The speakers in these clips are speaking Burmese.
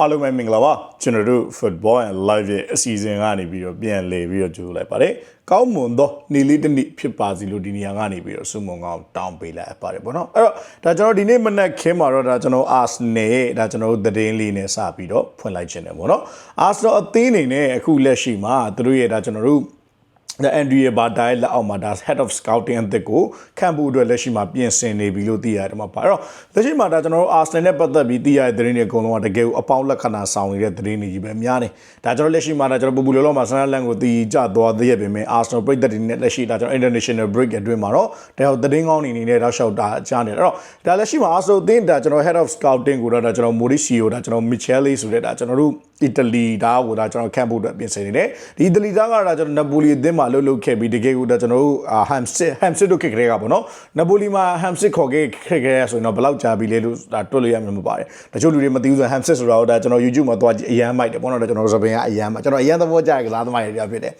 အားလုံးပဲမင်္ဂလာပါကျွန်တော်တို့ football and live ရဲ့အစီအစဉ်ကနေပြီးတော့ပြန်လည်ပြီးတော့ကြိုလိုက်ပါတယ်ကောင်းမွန်သောနေလေးတစ်နေ့ဖြစ်ပါစီလို့ဒီနေရာကနေပြီးတော့ဆုမွန်ကောင်းတောင်းပေးလိုက်ပါတယ်ပေါ့နော်အဲ့တော့ဒါကျွန်တော်ဒီနေ့မနက်ခင်းမှာတော့ဒါကျွန်တော် Arsenal ရဲ့ဒါကျွန်တော်တို့သတင်းလေးနဲ့စပြီးတော့ဖွင့်လိုက်ခြင်းတယ်ပေါ့နော် Arsenal အသင်းအနေနဲ့အခုလက်ရှိမှာသူတို့ရဲ့ဒါကျွန်တော်တို့ ဒါ Andrea Bada ရဲ့လက်အောက်မှာဒါ head of scouting အသစ်ကိုခံဖို့အတွက်လက်ရှိမှာပြင်ဆင်နေပြီလို့သိရတယ်မှာပါအဲ့တော့လက်ရှိမှာဒါကျွန်တော်တို့ Arsenal နဲ့ပတ်သက်ပြီးသိရတဲ့သတင်းတွေအကုန်လုံးကတကယ်ကိုအပေါင်းလက္ခဏာဆောင်နေတဲ့သတင်းတွေကြီးပဲများနေဒါကျွန်တော်လက်ရှိမှာဒါကျွန်တော်ပူပူလောလောမှာဆန်လန်ကိုတီးကြသွားသေးရပြင်မဲ့ Arsenal ပြည်သက်တွေနဲ့လက်ရှိဒါကျွန်တော် international break အတွင်းမှာတော့ဒါဟိုသတင်းကောင်းနေနေတဲ့တော့ရှောက်တာကြားနေတယ်အဲ့တော့ဒါလက်ရှိမှာ Arsenal အသင်းဒါကျွန်တော် head of scouting ကိုတော့ဒါကျွန်တော် Mauricio ဒါကျွန်တော် Michele ဆိုတဲ့ဒါကျွန်တော်တို့ အီတလီဒါကိုဒါကျွန်တော်ခံဖို့အတွက်ပြင်ဆင်နေတယ်ဒီအီတလီသားကတော့ဒါကျွန်တော်နပိုလီအသင်းမှာလှုပ်လှုပ်ခဲ့ပြီးတကယ်ကိုဒါကျွန်တော်တို့ဟမ်စစ်ဟမ်စစ်တို့ခက်ခဲကပေါ့နော်နပိုလီမှာဟမ်စစ်ခေါ်ခဲ့ခက်ခဲဆိုရင်တော့ဘယ်လောက်ကြာပြီလဲလို့ဒါတွက်လို့ရမှာမပါတယ်တချို့လူတွေမသိဘူးဆိုဟမ်စစ်ဆိုတော့ဒါကျွန်တော် YouTube မှာသွားကြည့်အရန်မိုက်တယ်ပေါ့နော်ဒါကျွန်တော်စပင်ကအရန်မိုက်ကျွန်တော်အရန်သဘောကျတဲ့ကစားသမားတွေတယောက်ဖြစ်တယ်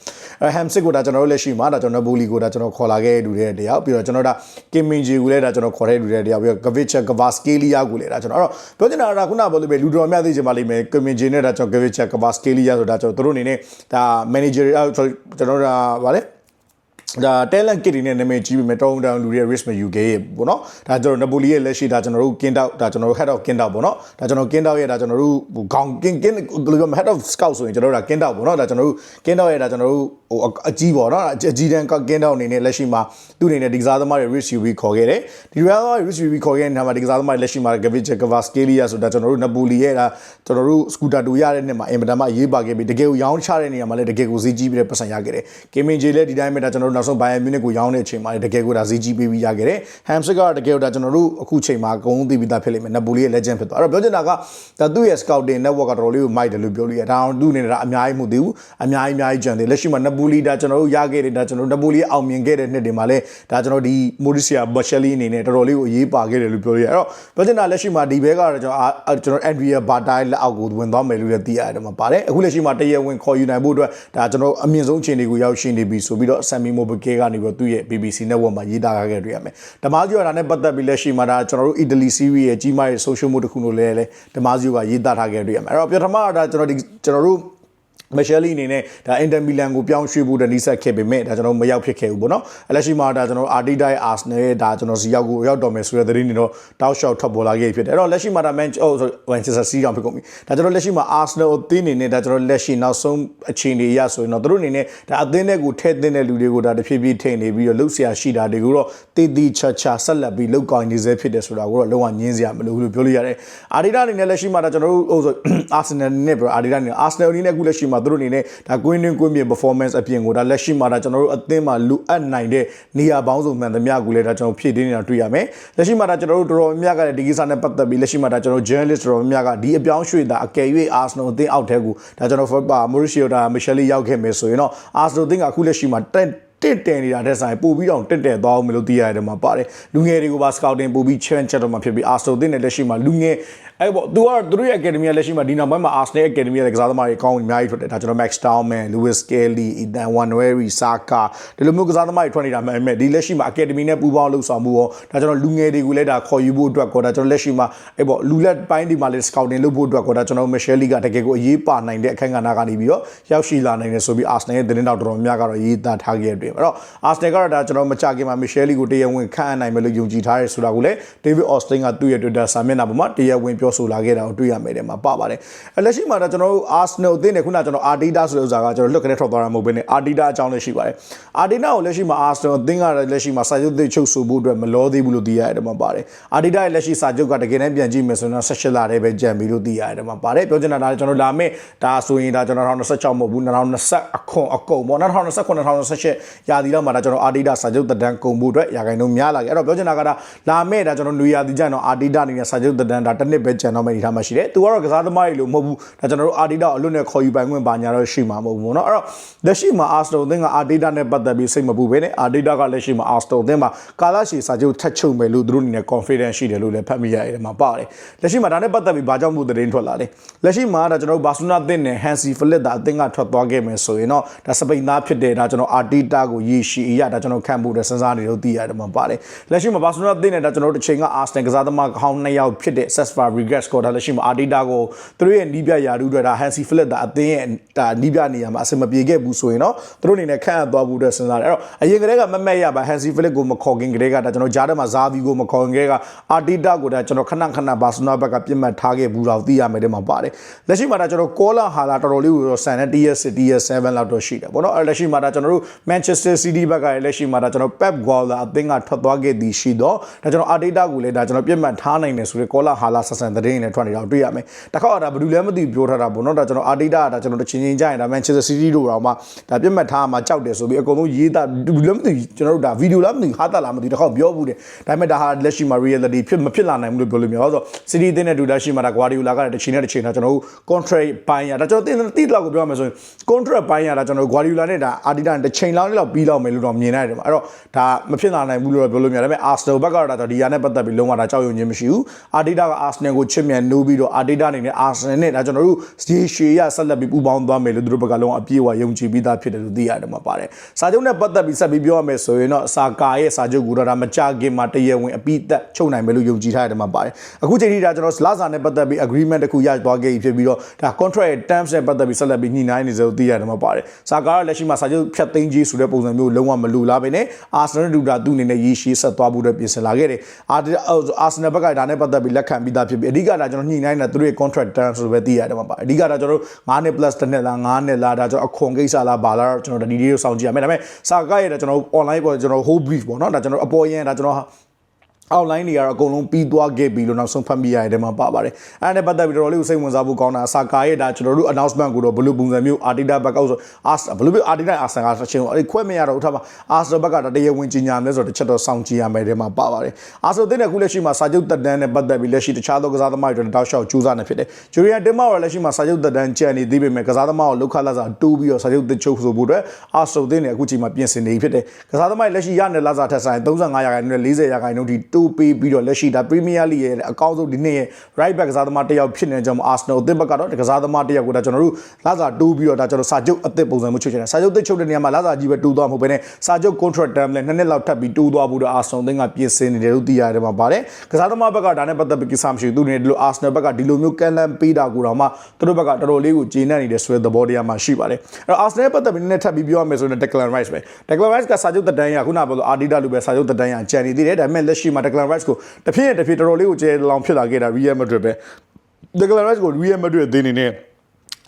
အဲဟမ်စစ်ကိုဒါကျွန်တော်တို့လက်ရှိမှာဒါကျွန်တော်နပိုလီကိုဒါကျွန်တော်ခေါ်လာခဲ့တဲ့လူတွေတယောက်ပြီးတော့ကျွန်တော်ဒါကင်မင်ဂျီကိုလည်းဒါကျွန်တော်ခေါ်တဲ့လူတွေတယောက်ပြီးတော့ဂဗစ်ချက်ဂဗာစကေလီယာကိုလည်းဒါကျွန်တော်အဲ့တော့ပြောချင်တာကခုနကပြောလို့ပဲလူတော်များသိချင်ပါလိမ့်မယ်ကင်မင်ဂျီနဲ့ဒါကျွန်တော်ဂဗစ်ချက်ဂဗာစကေလီယာဆိုတာကျွန်တော်တို့အနေနဲ့ဒါ manager ကျွန်တော်တို့ဒါဗာလဲ ဒါ talent kit တွေနဲ့နာမည်ကြီးပြီမဲ့တောင်းတောင်းလူတွေ risk မယူခဲ့ရေပေါ့နော်ဒါကျွန်တော်နပိုလီရဲ့လက်ရှိဒါကျွန်တော်တို့ kin out ဒါကျွန်တော်တို့ head of kin out ပေါ့နော်ဒါကျွန်တော် kin out ရဲ့ဒါကျွန်တော်တို့ခေါင်း kin kin ဘယ်လိုပြော head of scout ဆိုရင်ကျွန်တော်တို့ဒါ kin out ပေါ့နော်ဒါကျွန်တော်တို့ kin out ရဲ့ဒါကျွန်တော်တို့ဟိုအကြီးပေါ့နော်အကြီးတန်း kin out အနေနဲ့လက်ရှိမှာသူ့အနေနဲ့ဒီကစားသမားတွေ risk ယူပြီးခေါ်ခဲ့တယ်ဒီကစားသမားတွေ risk ယူပြီးခေါ်ခဲ့တဲ့နေရာမှာဒီကစားသမားတွေလက်ရှိမှာ Gavic Kvaratskhelia ဆိုတာကျွန်တော်တို့နပိုလီရဲ့ဒါကျွန်တော်တို့ scooter တူရတဲ့နှစ်မှာအင်မတန်မှရေးပါခဲ့ပြီးတကယ်ကိုရောင်းချတဲ့နေရာမှာလည်းတကယ်ကိုဈေးကြီးပြီးတဲ့ပတ်စံရခဲ့တယ် Gaming J လည်းဒီတိုင်းပဲဒါကျွန်တော်တို့နောက်ဆုံး Bayern Munich ကိုရောင်းတဲ့အချိန်မှာတကယ်ကိုဒါဈေးကြီးပေးပြီးရခဲ့တယ် Hamsik ကတကယ်ဒါကျွန်တော်တို့အခုချိန်မှာအကုန်သိပြီးသားဖြစ်လိမ့်မယ်နပိုလီရဲ့ legend ဖြစ်သွားအဲ့တော့ပြောချင်တာကဒါသူ့ရဲ့ scouting network ကတော်တော်လေးကိုမိုက်တယ်လို့ပြောလို့ရဒါအောင်သူ့အနေနဲ့ဒါအများကြီးမှုသေးဘူးအများကြီးအများကြီးကြံတယ်လက်ရှိမှာနပိုလီဒါကျွန်တော်တို့ရခဲ့တယ်ဒါကျွန်တော်တို့နပိုလီအောင်မြင်ခဲ့တဲ့နှစ်တွေမှာလည်းဒါကျွန်တော်ဒီ Mauricio Bachelli အနေနဲ့တော်တော်လေးကိုအရေးပါခဲ့တယ်လို့ပြောလို့ရအဲ့တော့ပြောချင်တာလက်ရှိမှာဒီဘဲကတော့ကျွန်တော်ကျွန်တော် Andrea Bata လက်အောက်ကိုဝင်သွားမယ်လို့လည်းသိရတယ်မှာပါတယ်အခုလက်ရှိမှာတရဝင်ခေါ်ယူနိုင်ဖို့အတွက်ဒါကျွန်တော်အမြင့်ဆုံးချိန်တွေကိုရောက်ရှိနေပြီဆိုပြီးတော့ Sammy Mobike ကနေပြီးတော့သူ့ရဲ့ BBC network မှာရေးသားခဲ့တွေ့ရမယ်ဓမားဂျီကဒါနဲ့ပတ်သက်ပြီးလက်ရှိမှာဒါကျွန်တော်တို့ Italy series ရဲ့ကြီးမားတဲ့ social media တစ်ခုလို့လည်းဓမားဂျီကရေးသားထားခဲ့တွေ့ရမယ်အဲ့တော့ပြထမကဒါကျွန်တော်ဒီကျွန်တော်တို့ မရှယ်လီအနေနဲ့ဒါအင်တာမီလန်ကိုပြောင်းရွှေ့ဖို့တနီးဆက်ခဲ့ပေမဲ့ဒါကျွန်တော်မရောက်ဖြစ်ခဲ့ဘူးပေါ့နော်အလက်ရှိမှာဒါကျွန်တော်အာတီတိုင်းအာဆနယ်ဒါကျွန်တော်စီရောက်ကိုရောက်တော်မယ်ဆိုတဲ့သတင်းတွေတော့တောက်လျှောက်ထွက်ပေါ်လာခဲ့ဖြစ်တယ်အဲ့တော့လက်ရှိမှာဒါမန်အိုဆိုမန်ချက်စတာစီးကြောင့်ဖြစ်ကုန်ပြီဒါကျွန်တော်လက်ရှိမှာအာဆနယ်အသင်းအနေနဲ့ဒါကျွန်တော်လက်ရှိနောက်ဆုံးအခြေအနေရဆိုရင်တော့သူတို့အနေနဲ့ဒါအသင်းတွေကိုထဲ့သင်းတဲ့လူတွေကိုဒါတဖြည်းဖြည်းထိန်နေပြီးတော့လှုပ်ရှားရှိတာတွေကိုတော့တည်တည်ချာချာဆက်လက်ပြီးလောက်ကောင်းနေစေဖြစ်တယ်ဆိုတာကိုတော့လုံးဝညင်းစရာမလိုဘူးလို့ပြောလို့ရတယ်အာဒီတာအနေနဲ့လက်ရှိမှာဒါကျွန်တော်တို့ဟိုဆိုအာဆနယ်နဲ့ပြောအာဒီတာအနေနဲ့အာဆနယ်အနေနဲ့အခုလက်ရှိမှာသူတို့အနေနဲ့ဒါကွင်းတွင်းကွင်းပြင် performance အပြင်ကိုဒါလက်ရှိမှာဒါကျွန်တော်တို့အသင်းမှာလူအပ်နိုင်တဲ့နေရာပေါင်းစုံမှန်သမျှကိုလည်းဒါကျွန်တော်ဖြည့်တင်းနေတာတွေ့ရမယ်လက်ရှိမှာဒါကျွန်တော်တို့တော်တော်များများကလည်းဒီကိစ္စနဲ့ပတ်သက်ပြီးလက်ရှိမှာဒါကျွန်တော် journalist တော်တော်များများကဒီအပြောင်းရွှေ့တာအကယ်၍ Arsenal အသင်းအောက်ထဲကိုဒါကျွန်တော် Mauricio ဒါ Michele ရောက်ခဲ့မယ်ဆိုရင်တော့ Arsenal အသင်းကအခုလက်ရှိမှာတက်တစ်တယ်နေတာတဲ့ဆိုင်ပို့ပြီးတော့တက်တယ်သွားအောင်မလို့သိရတယ်မှာပါတယ်လူငယ်တွေကိုပါ scouting ပို့ပြီး challenge ချက်တော့မှာဖြစ်ပြီး Arsenal တင်တဲ့လက်ရှိမှာလူငယ်အဲ့ပေါ့သူကသူတို့ရဲ့ academy လက်ရှိမှာဒီနောက်ပိုင်းမှာ Arsenal academy ရဲ့ကစားသမားတွေအကောင်းအများကြီးထွက်တယ်ဒါကျွန်တော် Max Towman Lewis Kelly Ethan Nwaneri Saka ဒီလိုမျိုးကစားသမားတွေထွက်နေတာမှန်မဲ့ဒီလက်ရှိမှာ academy နဲ့ပူးပေါင်းလှုပ်ဆောင်မှုရောဒါကျွန်တော်လူငယ်တွေကိုလည်းဒါခေါ်ယူဖို့အတွက်ကောဒါကျွန်တော်လက်ရှိမှာအဲ့ပေါ့လူလက်ပိုင်းဒီမှာလည်း scouting လုပ်ဖို့အတွက်ကောဒါကျွန်တော် Michelle Lee ကတကယ်ကိုအရေးပါနိုင်တဲ့အခန်းကဏ္ဍကနေပြီးတော့ရောက်ရှိလာနိုင်တယ်ဆိုပြီး Arsenal ရဲ့သတင်းတောက်တော်တော်များကတော့ရေးသားထားခဲ့တယ်အဲ့တော့ Arsenal ကတော့ဒါကျွန်တော်မချခင်မှာ Michelle Lee ကိုတရားဝင်ခန့်အပ်နိုင်မယ်လို့ယုံကြည်ထားရဲဆိုတာကိုလည်း David Austin ကသူ့ရဲ့ Twitter စာမျက်နှာပေါ်မှာတရားဝင်ပြောဆိုလာခဲ့တာကိုတွေ့ရမယ်တဲ့မှာပါပါတယ်။လက်ရှိမှာတော့ကျွန်တော်တို့ Arsenal အသင်းနဲ့ခုနကျွန်တော် Arteta ဆိုတဲ့ဥစ္စာကကျွန်တော်လွတ်ကလေးထွက်သွားတာမဟုတ်ဘဲနဲ့ Arteta အကြောင်းလည်းရှိပါတယ်။ Arteta ကိုလက်ရှိမှာ Arsenal အသင်းကလက်ရှိမှာစာချုပ်သစ်ချုပ်ဆိုဖို့အတွက်မလောသေးဘူးလို့သိရတယ်တဲ့မှာပါတယ်။ Arteta ရဲ့လက်ရှိစာချုပ်ကတကယ်တမ်းပြန်ကြည့်မယ်ဆိုတော့16လတည်းပဲကြံပြီလို့သိရတယ်တဲ့မှာပါတယ်။ပြောချင်တာဒါကျွန်တော်လာမယ့်ဒါဆိုရင်ဒါကျွန်တော်2026မဟုတ်ဘူး2020အခွန်အကုန်ပေါ့2029 2028ရာသီလောက်မှာဒါကျွန်တော် Arteta စာချုပ်သက်တမ်းကုန်ဖို့အတွက်ရာဂိုင်နှုန်းများလာခဲ့အဲ့တော့ပြောချင်တာကဒါလာမယ့်ဒါကျွန်တော်နွေရာသီကျရင်တော့ Arteta အနေနဲ့စာချုပ်သက်တမ်းဒါတစ်နှစ်ပဲကြံတော့မယ့်အနေထားမှာရှိတယ်။သူကတော့ကစားသမားတွေလို့မဟုတ်ဘူးဒါကျွန်တော်တို့ Arteta အလွတ်နဲ့ခေါ်ယူပိုင်ခွင့်ပါညာတော့ရှိမှာမဟုတ်ဘူးပေါ့နော်အဲ့တော့လက်ရှိမှာ Arsenal အသင်းက Arteta နဲ့ပတ်သက်ပြီးစိတ်မပူဘဲနဲ့ Arteta ကလက်ရှိမှာ Arsenal အသင်းမှာကာလာရှီစာချုပ်ထပ်ချုပ်မယ်လို့သူတို့အနေနဲ့ confidence ရှိတယ်လို့လည်းဖတ်မိရတယ်မှာပါတယ်လက်ရှိမှာဒါနဲ့ပတ်သက်ပြီးဘာကြောင့်မို့သတင်းထွက်လာလဲလက်ရှိမှာဒါကျွန်တော်တို့ဘာစုနာအသင်းနဲ့ Hansi Flick ဒါအသင်းကထွက်သွားခဲ့မယ်ဆိုရင်တော့ဒါစပိန်သားဖြစ်တယ်ဒါကျွန်တော် Arteta ကိုရေရှည်အရာဒါကျွန်တော်ခံဖို့တဲ့စဉ်းစားနေလို့သိရတယ်မှာပါတယ်လက်ရှိမှာဘာစုနာအသင်းနဲ့ဒါကျွန်တော်တို့တစ်ချိန်က Arsenal ကစားသမားခေါင်းနှစ်ယောက်ဖြစ်တဲ့ Cesc Fabregas Fabregas ကိုဒါလက်ရှိမှာ Arteta ကိုသူတို့ရဲ့နီးပြရာထူးတွေဒါ Hansi Flick ဒါအသင်းရဲ့ဒါနီးပြနေရာမှာအဆင်မပြေခဲ့ဘူးဆိုရင်တော့သူတို့အနေနဲ့ခန့်အပ်သွားဖို့အတွက်စဉ်းစားတယ်အဲ့တော့အရင်ကတည်းကမမက်ရပါ Hansi Flick ကိုမခေါ်ခင်ကတည်းကဒါကျွန်တော်ကြားထဲမှာ Xavi ကိုမခေါ်ခင်ကတည်းက Arteta ကိုဒါကျွန်တော်ခဏခဏ Barcelona ဘက်ကပြစ်မှတ်ထားခဲ့ဘူးတော့သိရမယ်တဲ့မှာပါတယ်လက်ရှိမှာဒါကျွန်တော် Cola Hala တော်တော်လေးကိုဆန်တဲ့ TS City ရဲ့7လောက်တော့ရှိတယ်ပေါ့နော်အဲ့လက်ရှိမှာဒါကျွန်တော်တို့ Manchester City ဘက်ကလည်းလက်ရှိမှာဒါကျွန်တော် Pep Guardiola အသင်းကထွက်သွားခဲ့သည်ရှိတော့ဒါကျွန်တော် Arteta ကိုလည်းဒါကျွန်တော်ပြစ်မှတ်ထားနိုင်တယ်ဆိုတဲ့ Cola Hala ဆက်ဆန်သတင်းတွေနဲ့ထွက်နေတော့တွေ့ရမယ်တခါတော့ဒါဘယ်သူလဲမသိပြောထားတာပေါ့နော်ဒါကျွန်တော် Arteta ကဒါကျွန်တော်တစ်ချင်းချင်းကြရင်ဒါ Manchester City တို့တော့မှဒါပြစ်မှတ်ထားမှကြောက်တယ်ဆိုပြီးအကုန်လုံးရေးတာဘယ်သူလဲမသိကျွန်တော်တို့ဒါဗီဒီယိုလားမသိဟာတာလားမသိတခါပြောဘူးတယ်ဒါပေမဲ့ဒါဟာလက်ရှိမှာ reality ဖြစ်မဖြစ်လာနိုင်ဘူးလို့ပြောလို့မျိုးဆို City အသင်းနဲ့ဒူလက်ရှိမှာဒါ Guardiola ကတစ်ချိန်နဲ့တစ်ချိန်တော့ကျွန်တော်တို့ contract ပိုင်းရဒါကျွန်တော်တင်တိလောက်ကိုပြောရမယ်ဆိုရင် contract ပိုင်းရဒါကျွန်တော် Guardiola နဲ့ဒါ Arteta နဲ့တစ်ချိန်လောက်လောက်ပြီးလောက်မယ်လို့တော့မြင်နိုင်တယ်မှာအဲ့တော့ဒါမဖြစ်လာနိုင်ဘူးလို့ပြောလို့မျိုးဒါပေမဲ့ Arsenal ဘက်ကတော့ဒါဒီယာနဲ့ပတ်သက်ပြီးလုံးဝဒါကြောက်ရွံ့ခြင်းမရှိဘူး Arteta က Arsenal ကိုချစ်မြတ်နိုးပြီးတော့ Arteta အနေနဲ့ Arsenal နဲ့ဒါကျွန်တော်တို့ရေရှည်ရဆက်လက်ပြီးပူးပေါင်းသွားမယ်လို့သူတို့ဘက်ကလုံးဝအပြည့်အဝယုံကြည်ပြီးသားဖြစ်တယ်လို့သိရတယ်မှာပါတယ်စာချုပ်နဲ့ပတ်သက်ပြီးဆက်ပြီးပြောရမယ်ဆိုရင်တော့စာကာရဲ့စာချုပ်ကိုတော့ဒါမကြခင်မှာတရဝင်အပိသက်ချုပ်နိုင်မယ်လို့ယုံကြည်ထားရတယ်မှာပါတယ်အခုချိန်ထိဒါကျွန်တော်လာစာနဲ့ပတ်သက်ပြီး agreement တစ်ခုရသွားခဲ့ပြီဖြစ်ပြီးတော့ဒါ contract ရဲ့ terms နဲ့ပတ်သက်ပြီးဆက်လက်ပြီးညှိနှိုင်းနေစေလို့သိရတယ်မှာပါတယ်စာကာကလက်ရှိမှာစာချုပ်ဖြတ်သိမ်းကြီးဆိုတဲ့ပုံစံမျိုးလုံးဝမလိုလားပဲနဲ့ Arsenal ဒူတာသူ့အနေနဲ့ရည်ရှိဆက်သွားဖို့အတွက်ပြင်ဆင်လာခဲ့တယ် Arsenal ဘက်ကဒါနဲ့ပတ်သက်ပြီးလက်ခံပြီးသားဖြစ်ပြီးအဓိကဒါကျွန်တော်ညှိနှိုင်းနေတာသူတို့ရဲ့ contract terms ဆိုပဲသိရတယ်မှာပါအဓိကဒါကျွန်တော်တို့9နှစ် plus တစ်နှစ်လား9နှစ်လားဒါကျွန်တော်အခွန်ကိစ္စလားဘာလားကျွန်တော်ဒီဒီကိုစောင့်ကြည့်ရမယ်ဒါပေမဲ့စာကာရဲ့ဒါကျွန်တော် online ပေါ်ကျွန်တော် whole brief ပေါ့နော်ဒါကျွန်တော်အပေါ်ရင်ဒါကျွန်တော် outline တွေကတော့အကုန်လုံးပြီးသွားခဲ့ပြီလို့နောက်ဆုံးဖတ်မိရတဲ့မှာပါပါတယ်အဲ့ဒါနဲ့ပတ်သက်ပြီးတော့လေးကိုစိတ်ဝင်စားဖို့ကောင်းတာအစာကာရဲ့ဒါကျွန်တော်တို့ announcement ကိုတော့ဘယ်လိုပုံစံမျိုး Arteta ဘက်ကောက်ဆို Ars ဘယ်လိုမျိုး Arteta Arsenal ကတစ်ချိန်အဲ့ခွဲမရတော့ဥထားပါ Arsenal ဘက်ကတည်းကဝင်ကြီးညာမယ်ဆိုတော့တစ်ချက်တော့စောင့်ကြည့်ရမယ်တဲ့မှာပါပါတယ် Arsenal တင်းတဲ့ခုလက်ရှိမှာစာချုပ်တက်တန်းနဲ့ပတ်သက်ပြီးလက်ရှိတခြားသောကစားသမားတွေတောက်လျှောက်ကြိုးစားနေဖြစ်တယ်ဂျူရီယန်တင်မာကလက်ရှိမှာစာချုပ်တက်တန်းကြံနေသေးပေမဲ့ကစားသမားကိုလောက်ခလာစာတိုးပြီးတော့စာချုပ်တက်ချုပ်ဆိုဖို့အတွက် Arsenal တင်းတဲ့အခုချိန်မှာပြင်ဆင်နေဖြစ်တယ်ကစားသမားလက်ရှိရနေလာစာထက်ဆိုင်35ရာခိုင်နှုန်းနဲ့40ရာခိုင်နှုန်းထိတိုးပေးပြီးတော့လက်ရှိဒါ Premier League ရဲ့အကောင်းဆုံးဒီနေ့ရဲ့ right back ကစားသမားတစ်ယောက်ဖြစ်နေကြမှာ Arsenal အသင်းဘက်ကတော့ကစားသမားတစ်ယောက်ကိုဒါကျွန်တော်တို့လာစာတိုးပြီးတော့ဒါကျွန်တော်စာချုပ်အသစ်ပုံစံမျိုးချုပ်ချင်တယ်စာချုပ်သစ်ချုပ်တဲ့နေရာမှာလာစာကြီးပဲတိုးသွားမှာမဟုတ်ဘဲနဲ့စာချုပ် contract term လည်းနှစ်နှစ်လောက်ထပ်ပြီးတိုးသွားဖို့တော့ Arsenal အသင်းကပြင်ဆင်နေတယ်လို့သိရတယ်မှာပါတယ်ကစားသမားဘက်ကဒါနဲ့ပတ်သက်ပြီးကိစ္စမရှိဘူးသူနေဒီလို Arsenal ဘက်ကဒီလိုမျိုးကန်လန်ပေးတာကိုတော့မှသူတို့ဘက်ကတော်တော်လေးကိုကျေနပ်နေတဲ့ဆွဲသဘောတရားမှရှိပါတယ်အဲ့တော့ Arsenal ပတ်သက်ပြီးနည်းနည်းထပ်ပြီးပြောရမယ်ဆိုရင် Declan Rice ပဲ Declan Rice ကစာချုပ်သက်တမ်းရခုနကပြောလို့ Arteta လိုပဲစာချုပ်သက်တမ်းရကြံနေသေးတယ်ဒါပေမဲ့လက်ရှိမှာ Declan Rice ကိုတစ်ဖြစ်တစ်ဖြစ်တော်တော်လေးကိုကျေလောင်ဖြစ်လာခဲ့တာ Real Madrid ပဲ Declan Rice ကို Real Madrid အသင်းနေနဲ့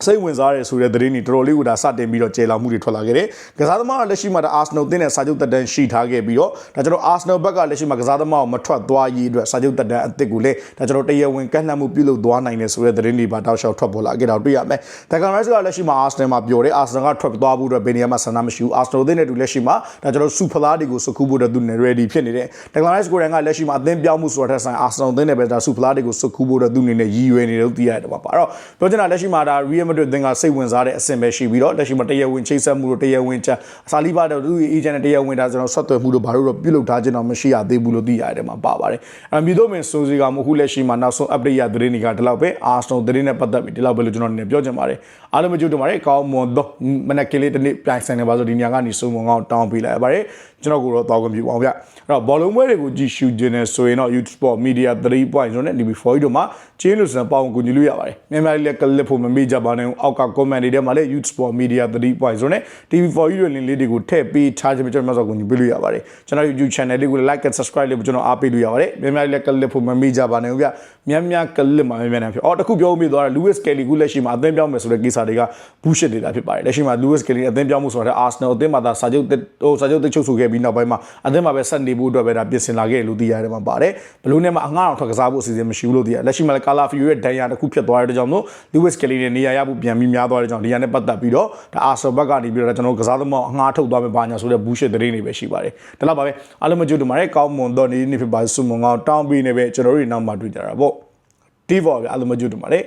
စိတ်ဝင်စားရဲဆိုတဲ့သတင်းတွေတော်တော်လေးကိုဒါစတင်ပြီးတော့ကျေလောင်မှုတွေထွက်လာခဲ့တယ်။ကစားသမားကလက်ရှိမှာဒါ Arsenal တင်းတဲ့စာချုပ်တက်တန်းရှိထားခဲ့ပြီးတော့ဒါကျွန်တော် Arsenal ဘက်ကလက်ရှိမှာကစားသမားကိုမထွက်သွားရေးအတွက်စာချုပ်တက်တန်းအသစ်ကိုလည်းဒါကျွန်တော်တရားဝင်ကန့်လှမ်းမှုပြုလုပ်သွားနိုင်တယ်ဆိုတဲ့သတင်းတွေပါတောက်လျှောက်ထွက်ပေါ်လာခဲ့တာတွေ့ရမယ်။ Declan Rice ကလက်ရှိမှာ Arsenal မှာပြောတယ် Arsenal ကထွက်သွားဖို့အတွက်ဘယ်နေရာမှာဆန္ဒမရှိဘူး Arsenal တင်းတဲ့သူလက်ရှိမှာဒါကျွန်တော်စူဖလားတွေကိုစကူဖို့အတွက်သူနေ ready ဖြစ်နေတယ် Declan Rice ကိုယ်တိုင်ကလက်ရှိမှာအသင်းပြောင်းမှုဆိုတာထက်ဆိုင် Arsenal တင်းတဲ့ပဲဒါစူဖလားတွေကိုစကူဖို့အတွက်သူနေနဲ့ရည်ရွယ်နေတယ်လို့သိရတယ်ပါပါတော့ပြောချင်တာလက်ရှိမှာဒါ Real Madrid တင်းကစိတ်ဝင်စားတဲ့အဆင့်ပဲရှိပြီးတော့လက်ရှိမှာတရားဝင်ချိတ်ဆက်မှုတို့တရားဝင်ချက်အစာလီပါတော့သူ့ agent နဲ့တရားဝင်ဒါကျွန်တော်ဆက်သွယ်မှုတို့ဘာလို့တော့ပြုလုပ်ထားခြင်းတော့မရှိရသေးဘူးလို့သိရတယ်မှာပါပါတယ်အမြည်တော့မင်းစိုးစီကမဟုတ်လက်ရှိမှာနောက်ဆုံး update ရသတင်းတွေကဒီလောက်ပဲ Arsenal သတင်းနဲ့ပတ်သက်ပြီးဒီလောက်ပဲလို့ကျွန်တော်အနေနဲ့ပြောချင်ပါတယ်အားလုံးမကြိုးတူပါတယ်ကောင်းမွန်သောမနက်ကလေးတစ်နေ့ပြိုင်ဆိုင်နေပါဆိုဒီညကနေစုံမုံကောင်းတောင်းပေးလိုက်ရပါတယ်ကျွန်တော်ကိုတော့တောင်းခွင့်ပြုအောင်ဗျအဲ့တော့ဘောလုံးပွဲတွေကိုကြည့်ရှုခြင်းနဲ့ဆိုရင်တော့ YouTube Sport Media 3.0နဲ့ DB4 တို့မှာကျင်းလို့စံပေါင်းကိုညီလို့ရပါတယ်မြန်မာလေးလည်းကလစ်ဖို့မမေ့ကြပါနဲ့အောက်က comment တွေထဲမှာလည်း YouTube Sport Media 3.0နဲ့ TV4 တို့လင်းလေးတွေကိုထည့်ပေးထားခြင်းကျွန်တော်မှဆိုကိုညီပေးလို့ရပါတယ်ကျွန်တော် YouTube channel လေးကို like and subscribe လေးကိုကျွန်တော်အားပေးလို့ရပါတယ်မြန်မာလေးလည်းကလစ်ဖို့မမေ့ကြပါနဲ့ဗျမြန်မြန်ကလစ်မှာမြန်မြန်ဖြစ်အော်တခုပြောမိသွားတယ် Lewis Kelly ခုလက်ရှိမှာအသင်းပြောင်းမယ်ဆိုတဲ့ကိစ္စတွေက bullshit တွေတာဖြစ်ပါတယ်လက်ရှိမှာ Lewis Kelly အသင်းပြောင်းမှုဆိုတာ Arsenal အသင်းမှာသာစာချုပ်ဟိုစာချုပ်တိတ်ချုပ်ဆိုခဲ့ပြီးနောက်ပိုင်းမှာအသင်းမှာပဲဆက်နေဖို့အတွက်ပဲဒါပြင်ဆင်လာခဲ့လို့သိရတယ်မှာပါတယ်ဘလူးနဲ့မှာအငှားအောင်ထွက်ကစားဖို့အစီအစဉ်မရှိဘူးလို့သိရလက်ရှိမှာလည်း Cala Fio ရဲ့ဒဏ်ရာတစ်ခုဖြစ်သွားတဲ့ကြောင့်မို့ Lewis Kelly နဲ့နေရာရဖို့ပြန်ပြီးများသွားတဲ့ကြောင့်ဒီရနဲ့ပတ်သက်ပြီးတော့ဒါ Arsenal ဘက်ကနေပြီးတော့ကျွန်တော်ကစားသမားအငှားထုတ်သွားမယ်ဘာညာဆိုတဲ့ bullshit သတင်းတွေပဲရှိပါတယ်ဒါတော့ပါပဲအားလုံးမကြိုးတူပါတယ်ကောင်းမွန်တော့နေနေဖြစ်ပါစုံမငေါတောင်းပြီးနေပဲကျွန်တော်တို့နောက်မှတွေ့ကြတာပေါ့တီးဘော်ဗျအားလုံးမကြိုးတူပါတယ်